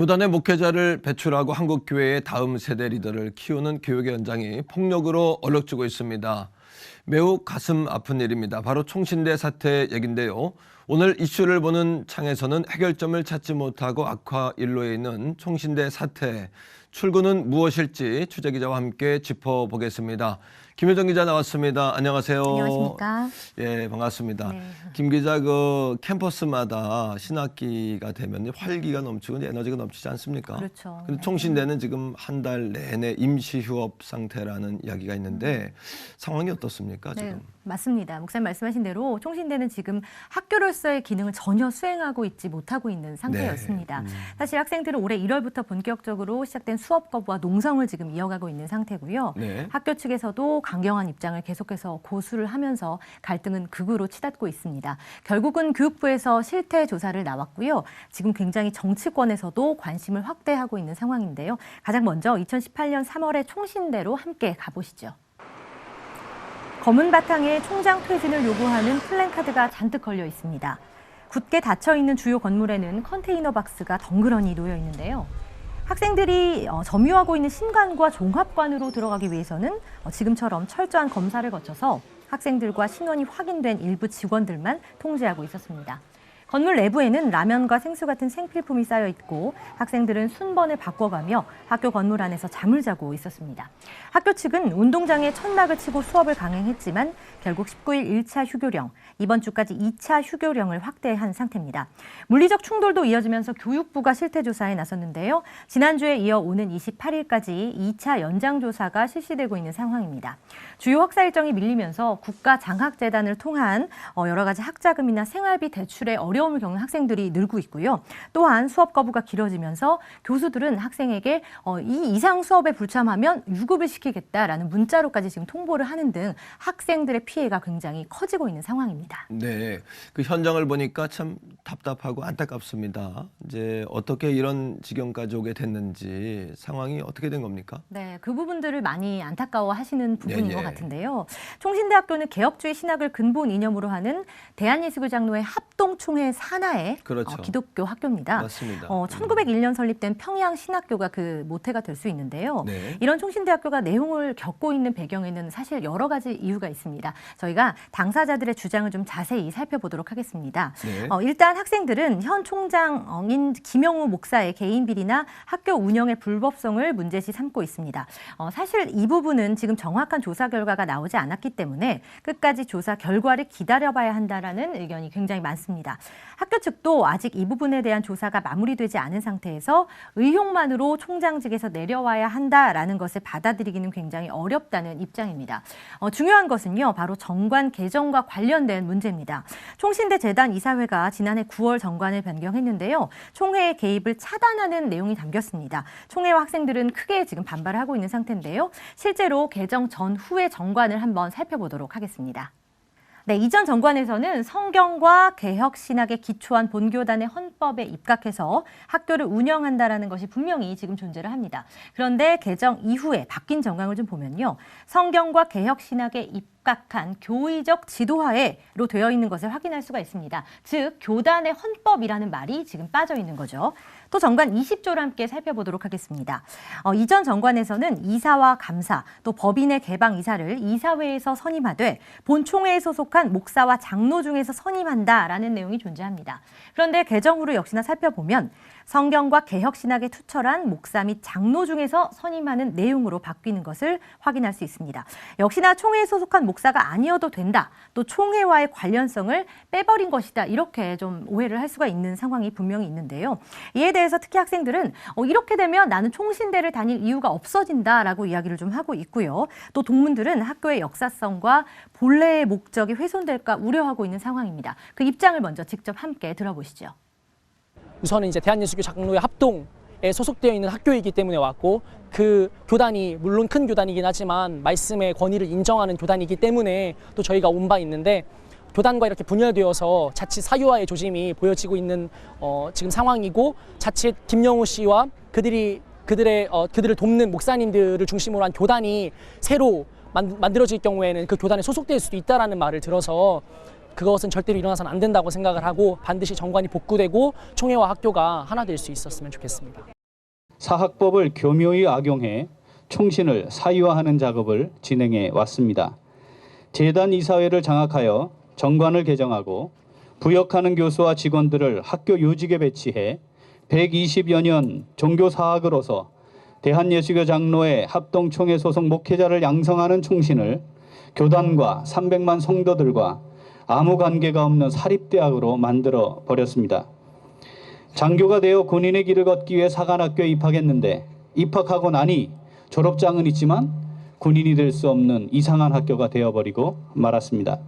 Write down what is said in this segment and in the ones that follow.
교단의 목회자를 배출하고 한국 교회의 다음 세대 리더를 키우는 교육의 현장이 폭력으로 얼룩지고 있습니다. 매우 가슴 아픈 일입니다. 바로 총신대 사태 얘긴데요. 오늘 이슈를 보는 창에서는 해결점을 찾지 못하고 악화 일로에 있는 총신대 사태 출구는 무엇일지 취재 기자와 함께 짚어보겠습니다. 김효정 기자 나왔습니다. 안녕하세요. 안녕하십니까. 예, 반갑습니다. 네. 김 기자 그 캠퍼스마다 신학기가 되면 활기가 넘치고 에너지가 넘치지 않습니까? 그렇죠. 근데 네. 총신대는 지금 한 달 내내 임시 휴업 상태라는 이야기가 있는데 상황이 어떻습니까, 네, 지금? 맞습니다. 목사님 말씀하신 대로 총신대는 지금 학교로서의 기능을 전혀 수행하고 있지 못하고 있는 상태였습니다. 네. 음. 사실 학생들은 올해 1월부터 본격적으로 시작된 수업 거부와 농성을 지금 이어가고 있는 상태고요. 네. 학교 측에서도 강경한 입장을 계속해서 고수를 하면서 갈등은 극으로 치닫고 있습니다. 결국은 교육부에서 실태 조사를 나왔고요. 지금 굉장히 정치권에서도 관심을 확대하고 있는 상황인데요. 가장 먼저 2018년 3월에 총신대로 함께 가보시죠. 검은 바탕에 총장 퇴진을 요구하는 플랜카드가 잔뜩 걸려 있습니다. 굳게 닫혀 있는 주요 건물에는 컨테이너 박스가 덩그러니 놓여 있는데요. 학생들이 어, 점유하고 있는 신관과 종합관으로 들어가기 위해서는 어, 지금처럼 철저한 검사를 거쳐서 학생들과 신원이 확인된 일부 직원들만 통제하고 있었습니다. 건물 내부에는 라면과 생수 같은 생필품이 쌓여 있고 학생들은 순번을 바꿔가며 학교 건물 안에서 잠을 자고 있었습니다. 학교 측은 운동장에 천막을 치고 수업을 강행했지만 결국 19일 1차 휴교령, 이번 주까지 2차 휴교령을 확대한 상태입니다. 물리적 충돌도 이어지면서 교육부가 실태 조사에 나섰는데요. 지난주에 이어 오는 28일까지 2차 연장 조사가 실시되고 있는 상황입니다. 주요 학사 일정이 밀리면서 국가 장학재단을 통한 어, 여러 가지 학자금이나 생활비 대출에 어려 움을 겪는 학생들이 늘고 있고요. 또한 수업 거부가 길어지면서 교수들은 학생에게 어, 이 이상 수업에 불참하면 유급을 시키겠다라는 문자로까지 지금 통보를 하는 등 학생들의 피해가 굉장히 커지고 있는 상황입니다. 네. 그 현장을 보니까 참 답답하고 안타깝습니다. 이제 어떻게 이런 지경까지 오게 됐는지 상황이 어떻게 된 겁니까? 네, 그 부분들을 많이 안타까워 하시는 부분인 예, 예. 것 같은데요. 총신대학교는 개혁주의 신학을 근본 이념으로 하는 대한예수교 장로회 합동총회 산하의 그렇죠. 어, 기독교 학교입니다. 맞습니다. 어, 1901년 설립된 평양 신학교가 그 모태가 될 수 있는데요. 네. 이런 총신대학교가 내용을 겪고 있는 배경에는 사실 여러 가지 이유가 있습니다. 저희가 당사자들의 주장을 좀 자세히 살펴보도록 하겠습니다. 네. 어, 일단 학생들은 현 총장인 김영우 목사의 개인 비리나 학교 운영의 불법성을 문제시 삼고 있습니다. 어, 사실 이 부분은 지금 정확한 조사 결과가 나오지 않았기 때문에 끝까지 조사 결과를 기다려봐야 한다라는 의견이 굉장히 많습니다. 학교 측도 아직 이 부분에 대한 조사가 마무리되지 않은 상태에서 의혹만으로 총장직에서 내려와야 한다라는 것을 받아들이기는 굉장히 어렵다는 입장입니다. 어, 중요한 것은요, 바로 정관 개정과 관련된 문제입니다. 총신대 재단 이사회가 지난해 9월 정관을 변경했는데요, 총회의 개입을 차단하는 내용이 담겼습니다. 총회와 학생들은 크게 지금 반발하고 있는 상태인데요, 실제로 개정 전후의 정관을 한번 살펴보도록 하겠습니다. 네, 이전 정관에서는 성경과 개혁 신학에 기초한 본교단의 헌법에 입각해서 학교를 운영한다라는 것이 분명히 지금 존재를 합니다. 그런데 개정 이후에 바뀐 정강을 좀 보면요. 성경과 개혁 신학에 입 각한 교의적 지도하에로 되어 있는 것을 확인할 수가 있습니다. 즉, 교단의 헌법이라는 말이 지금 빠져 있는 거죠. 또 정관 20조를 함께 살펴보도록 하겠습니다. 어, 이전 정관에서는 이사와 감사, 또 법인의 개방 이사를 이사회에서 선임하되 본총회에 소속한 목사와 장로 중에서 선임한다라는 내용이 존재합니다. 그런데 개정 후를 역시나 살펴보면 성경과 개혁 신학에 투철한 목사 및 장로 중에서 선임하는 내용으로 바뀌는 것을 확인할 수 있습니다. 역시나 총회에 소속한 목사가 아니어도 된다. 또 총회와의 관련성을 빼버린 것이다. 이렇게 좀 오해를 할 수가 있는 상황이 분명히 있는데요. 이에 대해서 특히 학생들은 어, 이렇게 되면 나는 총신대를 다닐 이유가 없어진다라고 이야기를 좀 하고 있고요. 또 동문들은 학교의 역사성과 본래의 목적이 훼손될까 우려하고 있는 상황입니다. 그 입장을 먼저 직접 함께 들어보시죠. 우선은 이제 대한예수교 장로회 합동 에 소속되어 있는 학교이기 때문에 왔고 그 교단이 물론 큰 교단이긴 하지만 말씀의 권위를 인정하는 교단이기 때문에 또 저희가 온 바 있는데 교단과 이렇게 분열되어서 자칫 사유화의 조짐이 보여지고 있는 어, 지금 상황이고 자칫 김영우 씨와 그들이 그들의 어, 그들을 돕는 목사님들을 중심으로 한 교단이 새로 만, 만들어질 경우에는 그 교단에 소속될 수도 있다라는 말을 들어서 그것은 절대로 일어나서는 안 된다고 생각을 하고 반드시 정관이 복구되고 총회와 학교가 하나 될 수 있었으면 좋겠습니다. 사학법을 교묘히 악용해 총신을 사유화하는 작업을 진행해 왔습니다. 재단 이사회를 장악하여 정관을 개정하고 부역하는 교수와 직원들을 학교 요직에 배치해 120여 년 종교 사학으로서 대한예수교 장로회 합동총회 소속 목회자를 양성하는 총신을 교단과 300만 성도들과 아무 관계가 없는 사립대학으로 만들어 버렸습니다. 장교가 되어 군인의 길을 걷기 위해 사관학교에 입학했는데 입학하고 나니 졸업장은 있지만 군인이 될 수 없는 이상한 학교가 되어버리고 말았습니다.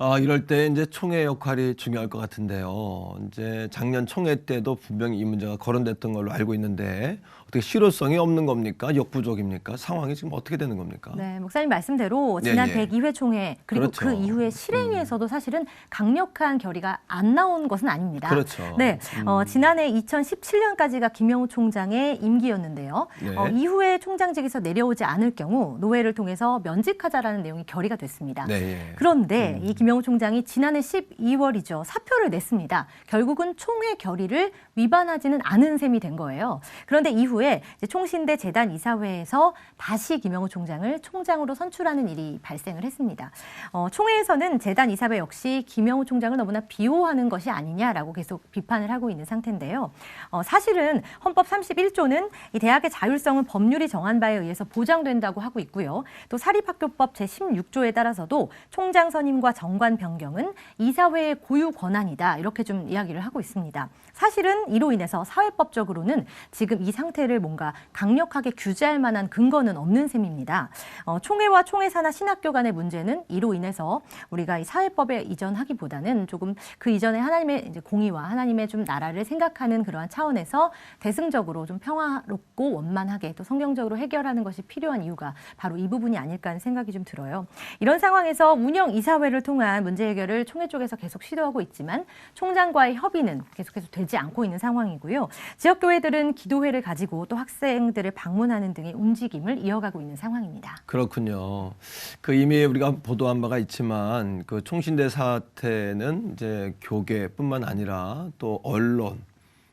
아, 이럴 때 이제 총회 역할이 중요할 것 같은데요. 이제 작년 총회 때도 분명히 이 문제가 거론됐던 걸로 알고 있는데 어떻게 실효성이 없는 겁니까? 역부족입니까? 상황이 지금 어떻게 되는 겁니까? 네, 목사님 말씀대로 예, 지난 예. 102회 총회 그리고 그렇죠. 그 이후에 실행위에서도 사실은 강력한 결의가 안 나온 것은 아닙니다. 그렇죠. 네, 어, 음. 지난해 2017년까지가 김영우 총장의 임기였는데요. 네. 어, 이후에 총장직에서 내려오지 않을 경우 노회를 통해서 면직하자라는 내용이 결의가 됐습니다. 네, 예. 그런데 이 김영우 총장이 지난해 12월이죠. 사표를 냈습니다. 결국은 총회 결의를 위반하지는 않은 셈이 된 거예요. 그런데 이후 에 이제 총신대 재단 이사회에서 다시 김영우 총장을 총장으로 선출하는 일이 발생을 했습니다. 어, 총회에서는 재단 이사회 역시 김영우 총장을 너무나 비호하는 것이 아니냐라고 계속 비판을 하고 있는 상태인데요. 어, 사실은 헌법 31조는 이 대학의 자율성은 법률이 정한 바에 의해서 보장된다고 하고 있고요. 또 사립학교법 제16조에 따라서도 총장 선임과 정관 변경은 이사회의 고유 권한이다. 이렇게 좀 이야기를 하고 있습니다. 사실은 이로 인해서 사회법적으로는 지금 이 상태를 뭔가 강력하게 규제할 만한 근거는 없는 셈입니다. 어, 총회와 총회사나 신학교 간의 문제는 이로 인해서 우리가 이 사회법에 이전하기보다는 조금 그 이전에 하나님의 이제 공의와 하나님의 좀 나라를 생각하는 그러한 차원에서 대승적으로 좀 평화롭고 원만하게 또 성경적으로 해결하는 것이 필요한 이유가 바로 이 부분이 아닐까 하는 생각이 좀 들어요. 이런 상황에서 운영 이사회를 통한 문제 해결을 총회 쪽에서 계속 시도하고 있지만 총장과의 협의는 계속해서 되지 않고 있는 상황이고요. 지역 교회들은 기도회를 가지고 또 학생들을 방문하는 등의 움직임을 이어가고 있는 상황입니다. 그렇군요. 그 이미 우리가 보도한 바가 있지만 그 총신대 사태는 이제 교계뿐만 아니라 또 언론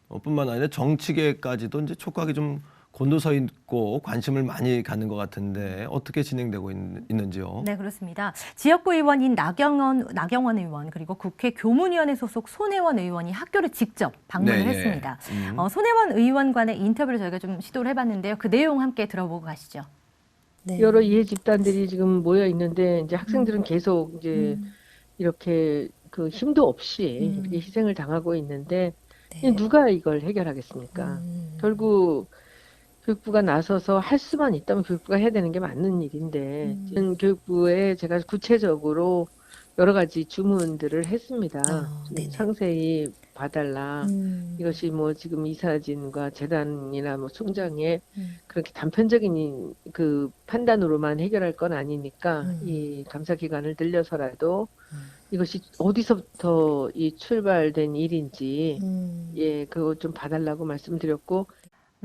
어, 뿐만 아니라 정치계까지도 이제 촉각이 좀 곤두서 있고 관심을 많이 갖는 것 같은데 어떻게 진행되고 있, 는지요 네, 그렇습니다. 지역구 의원인 나경원, 나경원 의원 그리고 국회 교문위원회 소속 손혜원 의원이 학교를 직접 방문을 네, 네. 했습니다. 음. 어, 손혜원 의원과의 인터뷰를 저희가 좀 시도를 해봤는데요. 그 내용 함께 들어보고 가시죠. 네. 여러 이해 집단들이 지금 모여 있는데 이제 학생들은 계속 이제 음, 이렇게 그 힘도 없이 음. 이렇게 희생을 당하고 있는데 네. 누가 이걸 해결하겠습니까? 음, 결국 교육부가 나서서 할 수만 있다면 교육부가 해야 되는 게 맞는 일인데 음. 지금 교육부에 제가 구체적으로 여러 가지 주문들을 했습니다. 네네. 상세히 봐달라. 음, 이것이 뭐 지금 이사진과 재단이나 뭐 총장의 음. 그렇게 단편적인 그 판단으로만 해결할 건 아니니까 음. 이 감사 기관을 늘려서라도 음. 이것이 어디서부터 이 출발된 일인지 음, 예 그거 좀 봐달라고 말씀드렸고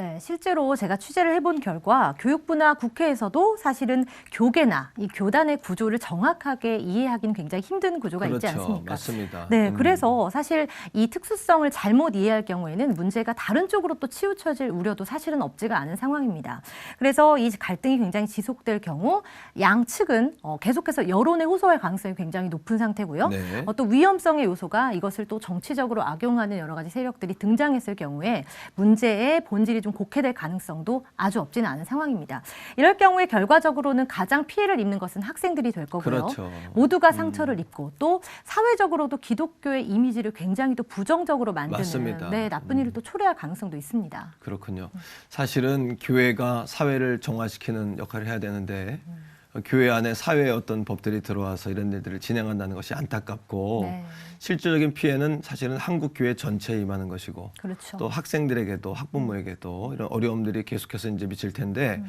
네, 실제로 제가 취재를 해본 결과 교육부나 국회에서도 사실은 교계나 이 교단의 구조를 정확하게 이해하기는 굉장히 힘든 구조가 있지 그렇죠. 않습니까? 맞습니다. 네, 음. 그래서 사실 이 특수성을 잘못 이해할 경우에는 문제가 다른 쪽으로 또 치우쳐질 우려도 사실은 없지가 않은 상황입니다. 그래서 이 갈등이 굉장히 지속될 경우 양측은 어, 계속해서 여론에 호소할 가능성이 굉장히 높은 상태고요. 네. 어, 또 위험성의 요소가 이것을 또 정치적으로 악용하는 여러 가지 세력들이 등장했을 경우에 문제의 본질이 좀 곡해될 가능성도 아주 없지는 않은 상황입니다. 이럴 경우에 결과적으로는 가장 피해를 입는 것은 학생들이 될 거고요. 그렇죠. 모두가 상처를 입고 또 사회적으로도 기독교의 이미지를 굉장히 또 부정적으로 만드는 맞습니다. 네, 나쁜 음. 일을 또 초래할 가능성도 있습니다. 그렇군요. 사실은 교회가 사회를 정화시키는 역할을 해야 되는데 어, 교회 안에 사회의 어떤 법들이 들어와서 이런 일들을 진행한다는 것이 안타깝고 네, 실질적인 피해는 사실은 한국 교회 전체에 임하는 것이고 그렇죠. 또 학생들에게도 학부모에게도 이런 어려움들이 계속해서 이제 미칠 텐데 음.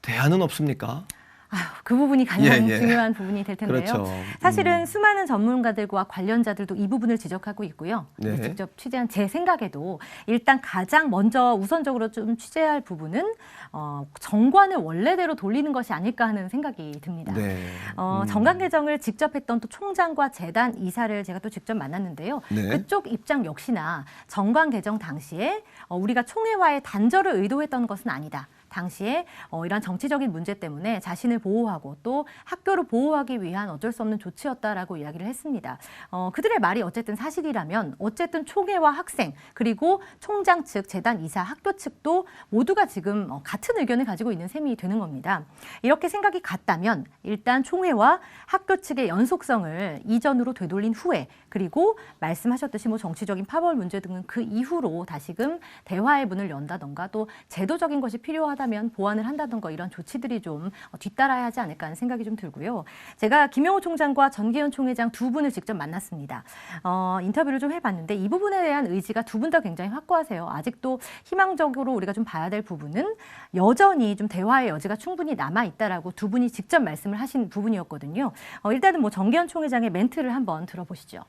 대안은 없습니까? 아휴, 그 부분이 가장 예, 예. 중요한 부분이 될 텐데요. 그렇죠. 사실은 음. 수많은 전문가들과 관련자들도 이 부분을 지적하고 있고요. 네. 직접 취재한 제 생각에도 일단 가장 먼저 우선적으로 좀 취재할 부분은 어, 정관을 원래대로 돌리는 것이 아닐까 하는 생각이 듭니다. 네. 어, 음. 정관 개정을 직접 했던 또 총장과 재단 이사를 제가 또 직접 만났는데요. 네. 그쪽 입장 역시나 정관 개정 당시에 어, 우리가 총회와의 단절을 의도했던 것은 아니다. 당시에 어, 이런 정치적인 문제 때문에 자신을 보호하고 또 학교를 보호하기 위한 어쩔 수 없는 조치였다라고 이야기를 했습니다. 어, 그들의 말이 어쨌든 사실이라면 어쨌든 총회와 학생 그리고 총장 측, 재단 이사, 학교 측도 모두가 지금 어, 같은 의견을 가지고 있는 셈이 되는 겁니다. 이렇게 생각이 같다면 일단 총회와 학교 측의 연속성을 이전으로 되돌린 후에 그리고 말씀하셨듯이 뭐 정치적인 파벌 문제 등은 그 이후로 다시금 대화의 문을 연다던가 또 제도적인 것이 필요하다 면 보완을 한다던가 이런 조치들이 좀 뒤따라야 하지 않을까 하는 생각이 좀 들고요. 제가 김영호 총장과 전기현 총회장 두 분을 직접 만났습니다. 어, 인터뷰를 좀 해봤는데 이 부분에 대한 의지가 두 분 다 굉장히 확고하세요. 아직도 희망적으로 우리가 좀 봐야 될 부분은 여전히 좀 대화의 여지가 충분히 남아 있다라고 두 분이 직접 말씀을 하신 부분이었거든요. 어, 일단은 뭐 정기현 총회장의 멘트를 한번 들어보시죠.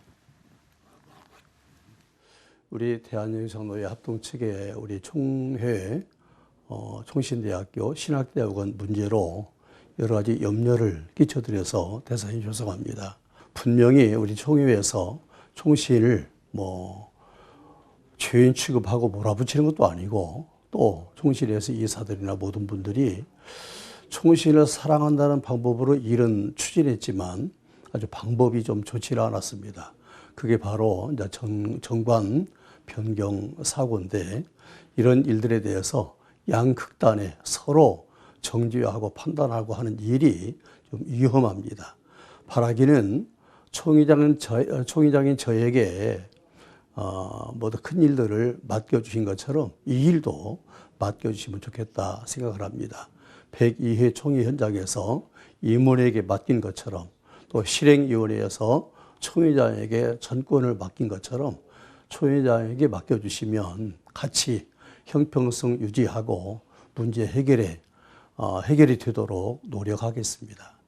우리 대한여성노예 합동 측의 우리 총회 어, 총신대학교 신학대학원 문제로 여러 가지 염려를 끼쳐드려서 대단히 죄송합니다. 분명히 우리 총회에서 총신을 뭐 죄인 취급하고 몰아붙이는 것도 아니고 또 총신에서 이사들이나 모든 분들이 총신을 사랑한다는 방법으로 일은 추진했지만 아주 방법이 좀 좋지를 않았습니다. 그게 바로 정, 정관 변경 사고인데 이런 일들에 대해서 양극단에 서로 정죄하고 판단하고 하는 일이 좀 위험합니다. 바라기는 총회장은 저, 총회장인 저에게 어, 모두 큰 일들을 맡겨주신 것처럼 이 일도 맡겨주시면 좋겠다 생각을 합니다. 102회 총회 현장에서 임원에게 맡긴 것처럼 또 실행위원회에서 총회장에게 전권을 맡긴 것처럼 총회장에게 맡겨주시면 같이 형평성 유지하고 문제 해결에 어, 해결이 되도록 노력하겠습니다.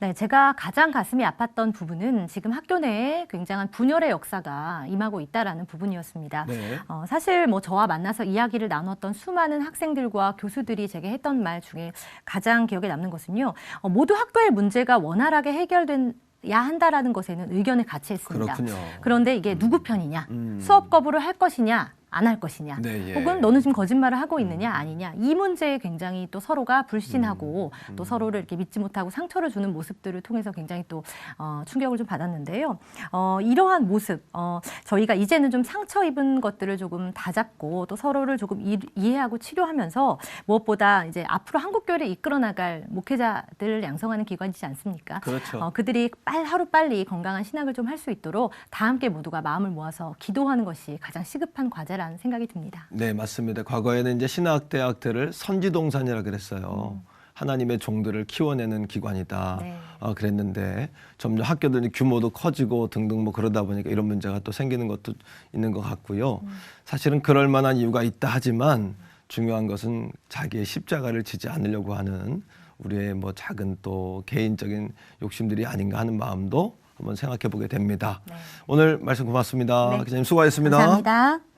네, 제가 가장 가슴이 아팠던 부분은 지금 학교 내에 굉장한 분열의 역사가 임하고 있다라는 부분이었습니다. 네. 어, 사실 뭐 저와 만나서 이야기를 나눴던 수많은 학생들과 교수들이 제게 했던 말 중에 가장 기억에 남는 것은요. 어, 모두 학교의 문제가 원활하게 해결된 야 한다라는 것에는 의견을 같이 했습니다. 그렇군요. 그런데 이게 누구 편이냐, 음. 수업 거부를 할 것이냐, 안 할 것이냐, 네, 예. 혹은 너는 지금 거짓말을 하고 있느냐, 아니냐, 이 문제에 굉장히 또 서로가 불신하고 음. 또 서로를 이렇게 믿지 못하고 상처를 주는 모습들을 통해서 굉장히 또 어, 충격을 좀 받았는데요. 어, 이러한 모습, 어, 저희가 이제는 좀 상처 입은 것들을 조금 다잡고 또 서로를 조금 이, 이해하고 치료하면서 무엇보다 이제 앞으로 한국 교회를 이끌어 나갈 목회자들을 양성하는 기관이지 않습니까? 그렇죠. 어, 그들이 빨 하루 빨리 건강한 신학을 좀 할 수 있도록 다 함께 모두가 마음을 모아서 기도하는 것이 가장 시급한 과제 라는 생각이 듭니다. 네, 맞습니다. 과거에는 이제 신학 대학들을 선지동산이라 그랬어요. 하나님의 종들을 키워내는 기관이다. 네. 어, 그랬는데 점점 학교들이 규모도 커지고 등등 뭐 그러다 보니까 이런 문제가 또 생기는 것도 있는 것 같고요. 사실은 그럴 만한 이유가 있다 하지만 중요한 것은 자기의 십자가를 지지 않으려고 하는 우리의 뭐 작은 또 개인적인 욕심들이 아닌가 하는 마음도 한번 생각해 보게 됩니다. 네. 오늘 말씀 고맙습니다. 네. 기자님 수고하셨습니다. 감사합니다.